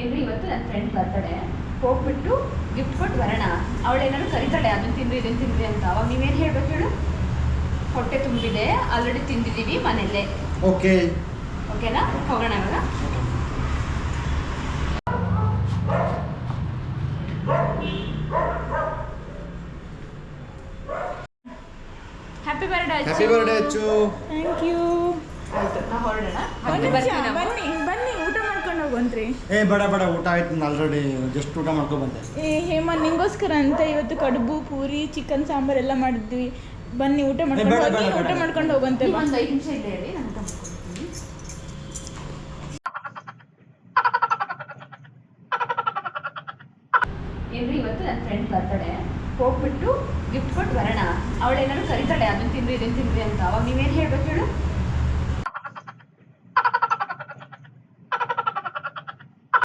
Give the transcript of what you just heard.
ಏನ್ರಿ ಇವತ್ತು ನನ್ನ ಫ್ರೆಂಡ್ ಬರ್ತಡೆ ಹೋಗ್ಬಿಟ್ಟು ಗಿಫ್ಟ್ ಕೊಟ್ಟು ಬರೋಣ. ಅವಳೇನಾದ್ರು ಕರಿತಾಳೆ ಅದನ್ನ ತಿಂದ್ರಿ ಇದನ್ನು ತಿಂದ್ರಿ ಅಂತ. ಅವಾಗ ನೀವೇನು ಹೇಳ್ಬೇಕು ಹೇಳು? ಹೊಟ್ಟೆ ತುಂಬಿದೆ ಆಲ್ರೆಡಿ ತಿಂದಿದ್ದೀವಿ ಮನೆಯಲ್ಲೇ. ಓಕೆ ಓಕೆನಾ ಹೋಗೋಣ ಇವಾಗ. Happy birthday happy birthday Achchu thank you ಆಯ್ತು ನಾ ಹೊರಡೋಣ. ಬನ್ನಿ. ಮಾಡ್ಕೊಂಡು ಹೋಗಂತ್ರಿ ಏ ಬೇಡ ಬೇಡ ಊಟ ಆಯ್ತು ಆಲ್ರೆಡಿ ಜಸ್ಟ್ ಊಟ ಮಾಡ್ಕೊ ಬಂದೆ. ಏ ಹೇಮ ನಿಂಗೋಸ್ಕರ ಅಂತ ಇವತ್ತು ಕಡುಬು ಪೂರಿ ಚಿಕನ್ ಸಾಂಬಾರ್ ಎಲ್ಲ ಮಾಡಿದ್ವಿ. ಬನ್ನಿ ಊಟ ಮಾಡ್ಕೊಂಡು ಬೇಡ, ಹೋಗಿ ಬೇಡ, ಊಟ ಬೇಡ. ಮಾಡ್ಕೊಂಡು ಹೋಗಂತೆ ನೀವು ಬಾ. ಒಂದು ಐದು ನಿಮಿಷ ಇಲ್ಲೇ ಇರಿ ನಾನು ಏನ್ರಿ ಇವತ್ತು ನನ್ನ ಫ್ರೆಂಡ್ ಬರ್ತಡೆ ಹೋಗ್ಬಿಟ್ಟು ಗಿಫ್ಟ್ ಕೊಟ್ಟು ಬರೋಣ. ಅವಳೇನಾದ್ರು ಕರಿತಾಳೆ ಅದನ್ನ ತಿಂದ್ರಿ ಇದನ್ನ ತಿಂದ್ರಿ ಅಂತ. ಅವಾಗ ನೀವೇನು ಹೇಳ್ಬೇಕು ಹೇಳು?